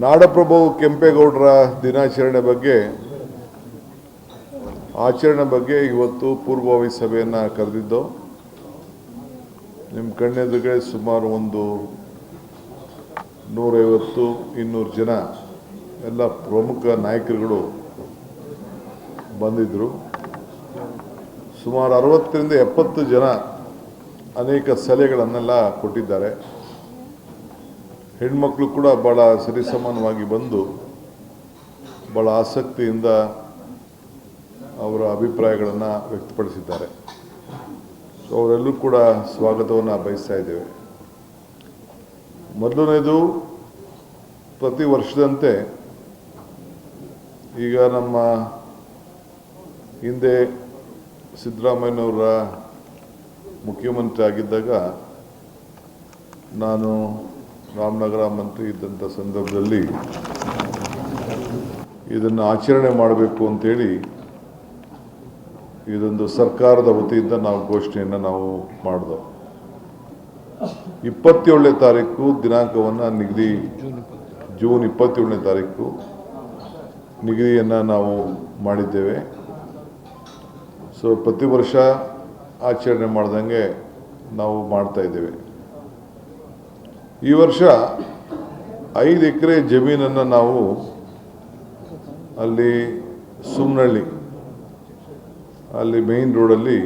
ನಾಡಪ್ರಭು ಕೆಂಪೇಗೌಡರ ದಿನಾಚರಣೆ ಬಗ್ಗೆ, ಆಚರಣೆ ಬಗ್ಗೆ ಇವತ್ತು ಪೂರ್ವಭಾವಿ ಸಭೆಯನ್ನು ಕರೆದಿದ್ದು ನಿಮ್ಮ ಕಣ್ಣೆದುರುಗಡೆ ಸುಮಾರು ಒಂದು ನೂರೈವತ್ತು, ಇನ್ನೂರು ಜನ ಎಲ್ಲ ಪ್ರಮುಖ ನಾಯಕರುಗಳು ಬಂದಿದ್ದರು ಸುಮಾರು ಅರವತ್ತರಿಂದ ಎಪ್ಪತ್ತು ಜನ ಅನೇಕ ಸಲಹೆಗಳನ್ನೆಲ್ಲ ಕೊಟ್ಟಿದ್ದಾರೆ. ಹೆಣ್ಮಕ್ಳು ಕೂಡ ಭಾಳ ಸರಿಸಮಾನವಾಗಿ ಬಂದು ಭಾಳ ಆಸಕ್ತಿಯಿಂದ ಅವರ ಅಭಿಪ್ರಾಯಗಳನ್ನು ವ್ಯಕ್ತಪಡಿಸಿದ್ದಾರೆ. ಸೊ ಅವರೆಲ್ಲರೂ ಕೂಡ ಸ್ವಾಗತವನ್ನು ಬಯಸ್ತಾ ಇದ್ದೇವೆ. ಮೊದಲನೇದು, ಪ್ರತಿ ವರ್ಷದಂತೆ ಈಗ ನಮ್ಮ ಹಿಂದೆ ಸಿದ್ದರಾಮಯ್ಯನವರ ಮುಖ್ಯಮಂತ್ರಿ ಆಗಿದ್ದಾಗ ನಾನು ರಾಮನಗರ ಮಂತ್ರಿ ಇದ್ದಂಥ ಸಂದರ್ಭದಲ್ಲಿ ಇದನ್ನು ಆಚರಣೆ ಮಾಡಬೇಕು ಅಂತೇಳಿ ಇದೊಂದು ಸರ್ಕಾರದ ವತಿಯಿಂದ ನಾವು ಘೋಷಣೆಯನ್ನು ನಾವು ಮಾಡಿದೆ. ಇಪ್ಪತ್ತೇಳನೇ ತಾರೀಕು ದಿನಾಂಕವನ್ನು ನಿಗದಿ, ಜೂನ್ ಇಪ್ಪತ್ತೇಳನೇ ತಾರೀಕು ನಿಗದಿಯನ್ನು ನಾವು ಮಾಡಿದ್ದೇವೆ. ಸೊ ಪ್ರತಿ ವರ್ಷ ಆಚರಣೆ ಮಾಡ್ದಂಗೆ ನಾವು ಮಾಡ್ತಾ ಇದ್ದೇವೆ. ಈ ವರ್ಷ ಐದು ಎಕರೆ ಜಮೀನನ್ನು ನಾವು ಅಲ್ಲಿ ಸುಮ್ನಳ್ಳಿ, ಅಲ್ಲಿ ಮೇಯ್ನ್ ರೋಡಲ್ಲಿ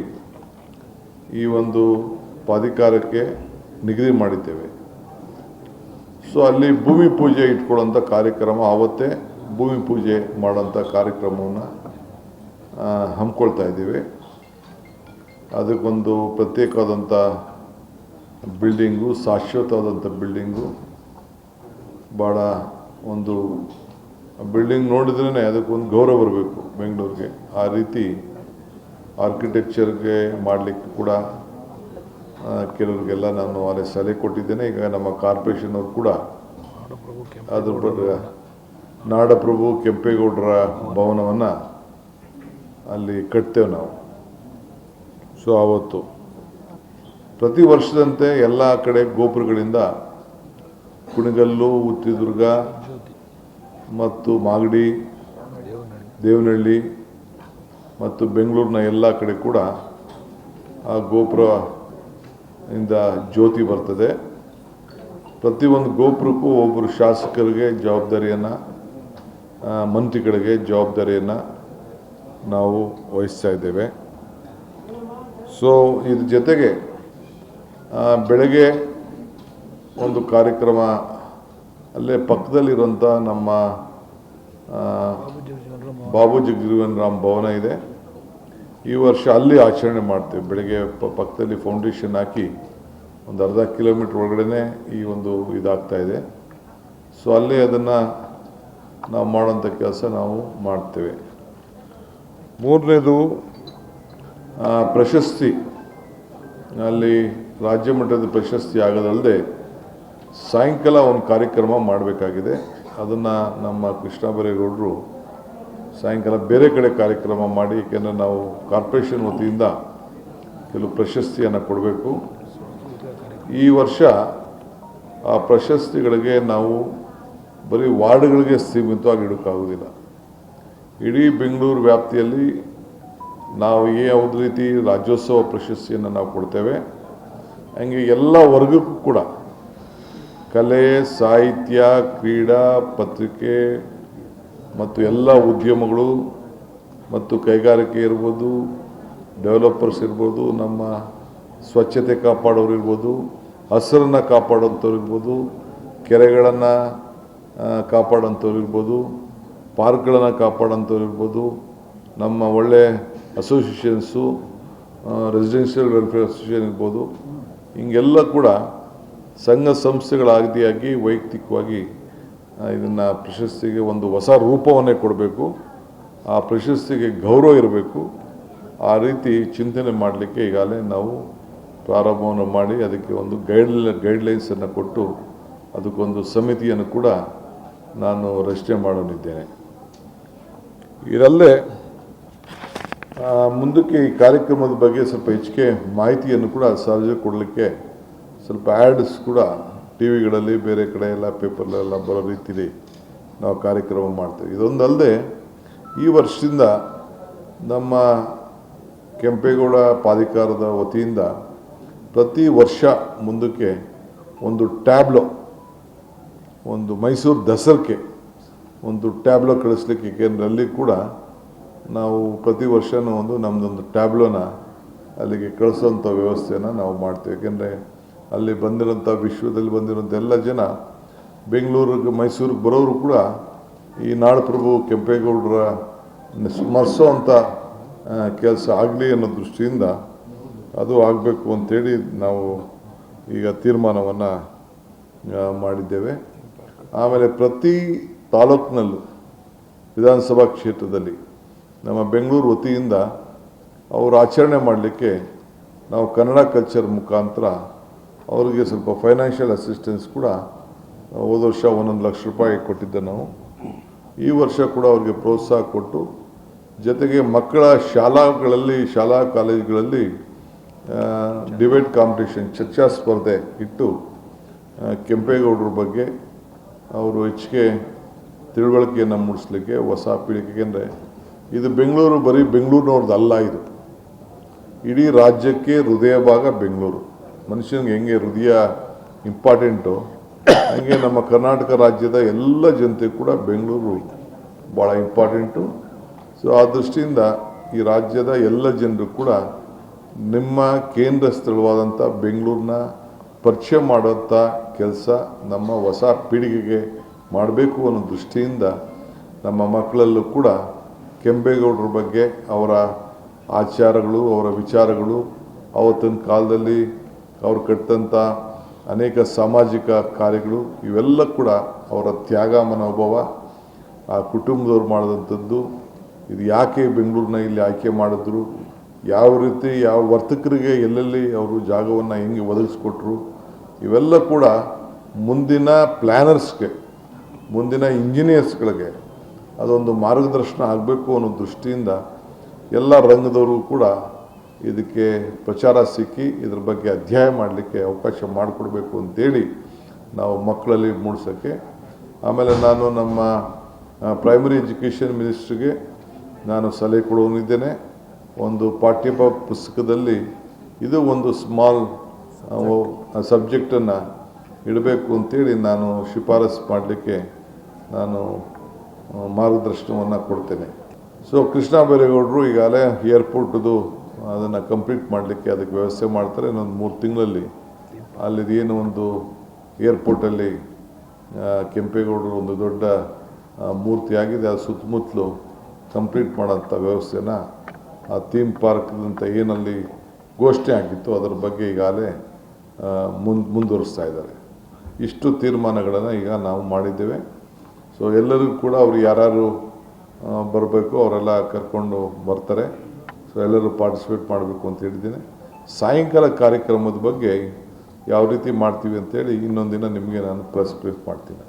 ಈ ಒಂದು ಪಾಧಿಕಾರಕ್ಕೆ ನಿಗದಿ ಮಾಡಿದ್ದೇವೆ. ಸೊ ಅಲ್ಲಿ ಭೂಮಿ ಪೂಜೆ ಇಟ್ಕೊಳ್ಳೋಂಥ ಕಾರ್ಯಕ್ರಮ, ಆವತ್ತೇ ಭೂಮಿ ಪೂಜೆ ಮಾಡೋಂಥ ಕಾರ್ಯಕ್ರಮವನ್ನು ಹಮ್ಮಿಕೊಳ್ತಾ ಇದ್ದೀವಿ. ಅದಕ್ಕೊಂದು ಪ್ರತ್ಯೇಕವಾದಂಥ ಬಿಲ್ಡಿಂಗು, ಶಾಶ್ವತವಾದಂಥ ಬಿಲ್ಡಿಂಗು. ಭಾಳ ಒಂದು ಬಿಲ್ಡಿಂಗ್ ನೋಡಿದ್ರೇ ಅದಕ್ಕೊಂದು ಗೌರವ ಬರಬೇಕು ಬೆಂಗಳೂರಿಗೆ. ಆ ರೀತಿ ಆರ್ಕಿಟೆಕ್ಚರ್ಗೆ ಮಾಡಲಿಕ್ಕೆ ಕೂಡ ಕೆಲವರಿಗೆಲ್ಲ ನಾನು ಅಲ್ಲಿ ಸಲಹೆ ಕೊಟ್ಟಿದ್ದೇನೆ. ಈಗ ನಮ್ಮ ಕಾರ್ಪೊರೇಷನ್ ಅವರು ಕೂಡ ಅದ್ರ ನಾಡಪ್ರಭು ಕೆಂಪೇಗೌಡರ ಭವನವನ್ನು ಅಲ್ಲಿ ಕಟ್ತೇವೆ ನಾವು. ಸೊ, ಆವತ್ತು ಪ್ರತಿ ವರ್ಷದಂತೆ ಎಲ್ಲ ಕಡೆ ಗೋಪುರಗಳಿಂದ ಕುಣಿಗಲ್ಲು, ಉತ್ತಿದುರ್ಗ ಮತ್ತು ಮಾಗಡಿ, ದೇವನಹಳ್ಳಿ ಮತ್ತು ಬೆಂಗಳೂರಿನ ಎಲ್ಲ ಕಡೆ ಕೂಡ ಆ ಗೋಪುರ ಇಂದ ಜ್ಯೋತಿ ಬರ್ತದೆ. ಪ್ರತಿಯೊಂದು ಗೋಪುರಕ್ಕೂ ಒಬ್ಬರು ಶಾಸಕರಿಗೆ ಜವಾಬ್ದಾರಿಯನ್ನು ಮಂತ್ರಿಗಳಿಗೆ ಜವಾಬ್ದಾರಿಯನ್ನು ನಾವು ವಹಿಸ್ತಾ ಇದ್ದೇವೆ. ಸೊ ಇದ್ರ ಜೊತೆಗೆ ಬೆಳಗ್ಗೆ ಒಂದು ಕಾರ್ಯಕ್ರಮ, ಅಲ್ಲೇ ಪಕ್ಕದಲ್ಲಿರುವಂಥ ನಮ್ಮ ಬಾಬು ಜಗಜೀವನ್ ರಾಮ್ ಭವನ ಇದೆ. ಈ ವರ್ಷ ಅಲ್ಲಿ ಆಚರಣೆ ಮಾಡ್ತೇವೆ. ಬೆಳಗ್ಗೆ ಪಕ್ಕದಲ್ಲಿ ಫೌಂಡೇಶನ್ ಹಾಕಿ ಒಂದು ಅರ್ಧ ಕಿಲೋಮೀಟ್ರ್ ಒಳಗಡೆ ಈ ಒಂದು ಇದಾಗ್ತಾ ಇದೆ. ಸೊ ಅಲ್ಲಿ ಅದನ್ನು ನಾವು ಮಾಡೋಂಥ ಕೆಲಸ ನಾವು ಮಾಡ್ತೇವೆ. ಮೂರನೇದು ಪ್ರಶಸ್ತಿ. ಅಲ್ಲಿ ರಾಜ್ಯ ಮಟ್ಟದ ಪ್ರಶಸ್ತಿ ಆಗೋದಲ್ಲದೆ ಸಾಯಂಕಾಲ ಒಂದು ಕಾರ್ಯಕ್ರಮ ಮಾಡಬೇಕಾಗಿದೆ. ಅದನ್ನು ನಮ್ಮ ಕೃಷ್ಣ ಬೈರೇಗೌಡರು ಸಾಯಂಕಾಲ ಬೇರೆ ಕಡೆ ಕಾರ್ಯಕ್ರಮ ಮಾಡಿ, ಏಕೆಂದರೆ ನಾವು ಕಾರ್ಪೊರೇಷನ್ ವತಿಯಿಂದ ಕೆಲವು ಪ್ರಶಸ್ತಿಯನ್ನು ಕೊಡಬೇಕು. ಈ ವರ್ಷ ಆ ಪ್ರಶಸ್ತಿಗಳಿಗೆ ನಾವು ಬರೀ ವಾರ್ಡ್ಗಳಿಗೆ ಸೀಮಿತವಾಗಿ ಇಡೋಕ್ಕಾಗೋದಿಲ್ಲ ಇಡೀ ಬೆಂಗಳೂರು ವ್ಯಾಪ್ತಿಯಲ್ಲಿ ನಾವು ಯಾವುದೇ ರೀತಿ ರಾಜ್ಯೋತ್ಸವ ಪ್ರಶಸ್ತಿಯನ್ನು ನಾವು ಕೊಡ್ತೇವೆ. ಹಂಗೆ ಎಲ್ಲ ವರ್ಗಕ್ಕೂ ಕೂಡ. ಕಲೆ, ಸಾಹಿತ್ಯ, ಕ್ರೀಡಾ, ಪತ್ರಿಕೆ ಮತ್ತು ಎಲ್ಲ ಉದ್ಯಮಗಳು ಮತ್ತು ಕೈಗಾರಿಕೆ ಇರ್ಬೋದು, ಡೆವಲಪರ್ಸ್ ಇರ್ಬೋದು, ನಮ್ಮ ಸ್ವಚ್ಛತೆ ಕಾಪಾಡೋರು ಇರ್ಬೋದು, ಹಸಿರನ್ನು ಕಾಪಾಡೋಂಥವ್ರು ಇರ್ಬೋದು, ಕೆರೆಗಳನ್ನು ಕಾಪಾಡೋಂಥವ್ರು ಇರ್ಬೋದು, ಪಾರ್ಕ್ಗಳನ್ನು ಕಾಪಾಡೋಂಥವ್ರು ಇರ್ಬೋದು, ನಮ್ಮ ಒಳ್ಳೆ ಅಸೋಸಿಯೇಷನ್ಸು ರೆಸಿಡೆನ್ಷಿಯಲ್ ವೆಲ್ಫೇರ್ ಅಸೋಸಿಯೇಷನ್ ಇರ್ಬೋದು. ಹಿಂಗೆಲ್ಲ ಕೂಡ ಸಂಘ ಸಂಸ್ಥೆಗಳಾಗದಿಯಾಗಿ ವೈಯಕ್ತಿಕವಾಗಿ ಇದನ್ನು ಪ್ರಶಸ್ತಿಗೆ ಒಂದು ಹೊಸ ರೂಪವನ್ನೇ ಕೊಡಬೇಕು. ಆ ಪ್ರಶಸ್ತಿಗೆ ಗೌರವ ಇರಬೇಕು. ಆ ರೀತಿ ಚಿಂತನೆ ಮಾಡಲಿಕ್ಕೆ ಈಗಾಗಲೇ ನಾವು ಪ್ರಾರಂಭವನ್ನು ಮಾಡಿ ಅದಕ್ಕೆ ಒಂದು ಗೈಡ್ ಗೈಡ್ಲೈನ್ಸನ್ನು ಕೊಟ್ಟು ಅದಕ್ಕೊಂದು ಸಮಿತಿಯನ್ನು ಕೂಡ ನಾನು ರಚನೆ ಮಾಡಲಿದ್ದೇನೆ ಇದರಲ್ಲೇ ಮುಂದಕ್ಕೆ ಈ ಕಾರ್ಯಕ್ರಮದ ಬಗ್ಗೆ ಸ್ವಲ್ಪ ಹೆಚ್ಚಿಗೆ ಮಾಹಿತಿಯನ್ನು ಕೂಡ ಸಾರ್ವಜನಿಕ ಕೊಡಲಿಕ್ಕೆ ಸ್ವಲ್ಪ ಆ್ಯಡ್ಸ್ ಕೂಡ ಟಿ ವಿಗಳಲ್ಲಿ ಬೇರೆ ಕಡೆ ಎಲ್ಲ ಪೇಪರ್ಲೆಲ್ಲ ಬರೋ ರೀತಿಯಲ್ಲಿ ನಾವು ಕಾರ್ಯಕ್ರಮ ಮಾಡ್ತೇವೆ. ಇದೊಂದಲ್ಲದೆ ಈ ವರ್ಷದಿಂದ ನಮ್ಮ ಕೆಂಪೇಗೌಡ ಪ್ರಾಧಿಕಾರದ ವತಿಯಿಂದ ಪ್ರತಿ ವರ್ಷ ಮುಂದಕ್ಕೆ ಒಂದು ಟ್ಯಾಬ್ಲೋ, ಒಂದು ಮೈಸೂರು ದಸರಕ್ಕೆ ಒಂದು ಟ್ಯಾಬ್ಲೋ ಕಳಿಸ್ಲಿಕ್ಕೆ ಕೇಂದ್ರದಲ್ಲಿ ಕೂಡ ನಾವು ಪ್ರತಿ ವರ್ಷವೂ ಒಂದು ನಮ್ಮದೊಂದು ಟ್ಯಾಬ್ಲೋನ ಅಲ್ಲಿಗೆ ಕಳಿಸೋಂಥ ವ್ಯವಸ್ಥೆಯನ್ನು ನಾವು ಮಾಡ್ತೀವಿ. ಏಕೆಂದರೆ ಅಲ್ಲಿ ಬಂದಿರೋಂಥ ವಿಶ್ವದಲ್ಲಿ ಬಂದಿರೋಂಥ ಎಲ್ಲ ಜನ ಬೆಂಗಳೂರಿಗೆ, ಮೈಸೂರಿಗೆ ಬರೋರು ಕೂಡ ಈ ನಾಡಪ್ರಭು ಕೆಂಪೇಗೌಡರ ಸ್ಮರಿಸೋ ಅಂಥ ಕೆಲಸ ಆಗಲಿ ಅನ್ನೋ ದೃಷ್ಟಿಯಿಂದ ಅದು ಆಗಬೇಕು ಅಂತೇಳಿ ನಾವು ಈಗ ತೀರ್ಮಾನವನ್ನು ಮಾಡಿದ್ದೇವೆ. ಆಮೇಲೆ ಪ್ರತಿ ತಾಲೂಕಿನಲ್ಲೂ ವಿಧಾನಸಭಾ ಕ್ಷೇತ್ರದಲ್ಲಿ ನಮ್ಮ ಬೆಂಗಳೂರು ವತಿಯಿಂದ ಅವರು ಆಚರಣೆ ಮಾಡಲಿಕ್ಕೆ ನಾವು ಕನ್ನಡ ಕಲ್ಚರ್ ಮುಖಾಂತರ ಅವರಿಗೆ ಸ್ವಲ್ಪ ಫೈನಾನ್ಷಿಯಲ್ ಅಸಿಸ್ಟೆನ್ಸ್ ಕೂಡ ಹೋದ ವರ್ಷ ಒಂದೊಂದು ಲಕ್ಷ ರೂಪಾಯಿ ಕೊಟ್ಟಿದ್ದೆ ನಾವು. ಈ ವರ್ಷ ಕೂಡ ಅವರಿಗೆ ಪ್ರೋತ್ಸಾಹ ಕೊಟ್ಟು ಜೊತೆಗೆ ಮಕ್ಕಳ ಶಾಲಾಗಳಲ್ಲಿ, ಶಾಲಾ ಕಾಲೇಜುಗಳಲ್ಲಿ ಡಿಬೇಟ್ ಕಾಂಪಿಟೇಷನ್ ಚರ್ಚಾ ಸ್ಪರ್ಧೆ ಇಟ್ಟು ಕೆಂಪೇಗೌಡರ ಬಗ್ಗೆ ಅವರು ಹೆಚ್ಚಿಗೆ ತಿಳುವಳಿಕೆಯನ್ನು ಮೂಡಿಸ್ಲಿಕ್ಕೆ, ಹೊಸ ಪೀಳಿಗೆಗೆ ಅಂದರೆ ಇದು ಬೆಂಗಳೂರು ಬರೀ ಬೆಂಗಳೂರಿನವ್ರದ್ದಲ್ಲ ಇದು. ಇಡೀ ರಾಜ್ಯಕ್ಕೆ ಹೃದಯ ಭಾಗ ಬೆಂಗಳೂರು. ಮನುಷ್ಯನಿಗೆ ಹೆಂಗೆ ಹೃದಯ ಇಂಪಾರ್ಟೆಂಟು, ಹಂಗೆ ನಮ್ಮ ಕರ್ನಾಟಕ ರಾಜ್ಯದ ಎಲ್ಲ ಜನತೆ ಕೂಡ ಬೆಂಗಳೂರು ಭಾಳ ಇಂಪಾರ್ಟೆಂಟು. ಸೊ ಆ ದೃಷ್ಟಿಯಿಂದ ಈ ರಾಜ್ಯದ ಎಲ್ಲ ಜನರು ಕೂಡ ನಿಮ್ಮ ಕೇಂದ್ರ ಸ್ಥಳವಾದಂಥ ಬೆಂಗಳೂರನ್ನ ಪರಿಚಯ ಮಾಡೋಂಥ ಕೆಲಸ ನಮ್ಮ ಹೊಸ ಪೀಳಿಗೆಗೆ ಮಾಡಬೇಕು ಅನ್ನೋ ದೃಷ್ಟಿಯಿಂದ ನಮ್ಮ ಮಕ್ಕಳಲ್ಲೂ ಕೂಡ ಕೆಂಪೇಗೌಡರ ಬಗ್ಗೆ ಅವರ ಆಚಾರಗಳು, ಅವರ ವಿಚಾರಗಳು ಆವತ್ತಿನ ಕಾಲದಲ್ಲಿ ಅವ್ರು ಕಟ್ಟಿದಂಥ ಅನೇಕ ಸಾಮಾಜಿಕ ಕಾರ್ಯಗಳು ಇವೆಲ್ಲ ಕೂಡ ಅವರ ತ್ಯಾಗ ಮನೋಭಾವ ಆ ಕುಟುಂಬದವ್ರು ಮಾಡಿದಂಥದ್ದು. ಇದು ಯಾಕೆ ಬೆಂಗಳೂರನ್ನ ಇಲ್ಲಿ ಆಯ್ಕೆ ಮಾಡಿದ್ರು? ಯಾವ ರೀತಿ, ಯಾವ ವರ್ತಕರಿಗೆ ಎಲ್ಲೆಲ್ಲಿ ಅವರು ಜಾಗವನ್ನು ಹೆಂಗೆ ಒದಗಿಸ್ಕೊಟ್ರು? ಇವೆಲ್ಲ ಕೂಡ ಮುಂದಿನ ಪ್ಲ್ಯಾನರ್ಸ್ಗೆ ಮುಂದಿನ ಇಂಜಿನಿಯರ್ಸ್ಗಳಿಗೆ ಅದೊಂದು ಮಾರ್ಗದರ್ಶನ ಆಗಬೇಕು ಅನ್ನೋ ದೃಷ್ಟಿಯಿಂದ ಎಲ್ಲ ರಂಗದವರು ಕೂಡ ಇದಕ್ಕೆ ಪ್ರಚಾರ ಸಿಕ್ಕಿ ಇದ್ರ ಬಗ್ಗೆ ಅಧ್ಯಯನ ಮಾಡಲಿಕ್ಕೆ ಅವಕಾಶ ಮಾಡಿಕೊಡ್ಬೇಕು ಅಂತೇಳಿ ನಾವು ಮಕ್ಕಳಲ್ಲಿ ಮೂಡಿಸೋಕ್ಕೆ. ಆಮೇಲೆ ನಾನು ನಮ್ಮ ಪ್ರೈಮರಿ ಎಜುಕೇಷನ್ ಮಿನಿಸ್ಟ್ರಿಗೆ ನಾನು ಸಲಹೆ ಕೊಡೋನಿದ್ದೇನೆ ಒಂದು ಪಾಠ್ಯ ಪುಸ್ತಕದಲ್ಲಿ ಇದು ಒಂದು ಸ್ಮಾಲ್ ಸಬ್ಜೆಕ್ಟನ್ನು ಇಡಬೇಕು ಅಂತೇಳಿ ನಾನು ಶಿಫಾರಸು ಮಾಡಲಿಕ್ಕೆ ನಾನು ಮಾರ್ಗದರ್ಶನವನ್ನು ಕೊಡ್ತೇನೆ. ಸೊ ಕೃಷ್ಣ ಬೈರೇಗೌಡರು ಈಗಾಗಲೇ ಏರ್ಪೋರ್ಟ್ದು ಅದನ್ನು ಕಂಪ್ಲೀಟ್ ಮಾಡಲಿಕ್ಕೆ ಅದಕ್ಕೆ ವ್ಯವಸ್ಥೆ ಮಾಡ್ತಾರೆ. ಇನ್ನೊಂದು ಮೂರು ತಿಂಗಳಲ್ಲಿ ಅಲ್ಲಿದು ಏನು ಒಂದು ಏರ್ಪೋರ್ಟಲ್ಲಿ ಕೆಂಪೇಗೌಡರು ಒಂದು ದೊಡ್ಡ ಮೂರ್ತಿಯಾಗಿದೆ ಅದು ಸುತ್ತಮುತ್ತಲು ಕಂಪ್ಲೀಟ್ ಮಾಡೋಂಥ ವ್ಯವಸ್ಥೆನ ಆ ಥೀಮ್ ಪಾರ್ಕ್ದಂಥ ಏನಲ್ಲಿ ಘೋಷಣೆ ಆಗಿತ್ತು ಅದರ ಬಗ್ಗೆ ಈಗಾಗಲೇ ಮುಂದ್, ಮುಂದುವರಿಸ್ತಾ ಇದ್ದಾರೆ. ಇಷ್ಟು ತೀರ್ಮಾನಗಳನ್ನು ಈಗ ನಾವು ಮಾಡಿದ್ದೇವೆ. ಸೊ ಎಲ್ಲರಿಗೂ ಕೂಡ ಅವ್ರು ಯಾರು ಬರಬೇಕು, ಅವರೆಲ್ಲ ಕರ್ಕೊಂಡು ಬರ್ತಾರೆ. ಸೊ ಎಲ್ಲರೂ ಪಾರ್ಟಿಸಿಪೇಟ್ ಮಾಡಬೇಕು ಅಂತ ಹೇಳಿದ್ದೀನಿ. ಸಾಯಂಕಾಲ ಕಾರ್ಯಕ್ರಮದ ಬಗ್ಗೆ ಯಾವ ರೀತಿ ಮಾಡ್ತೀವಿ ಅಂತೇಳಿ ಇನ್ನೊಂದಿನ ನಿಮಗೆ ನಾನು ಪ್ರೆಸ್ ಬ್ರೀಫ್ ಮಾಡ್ತೀನಿ.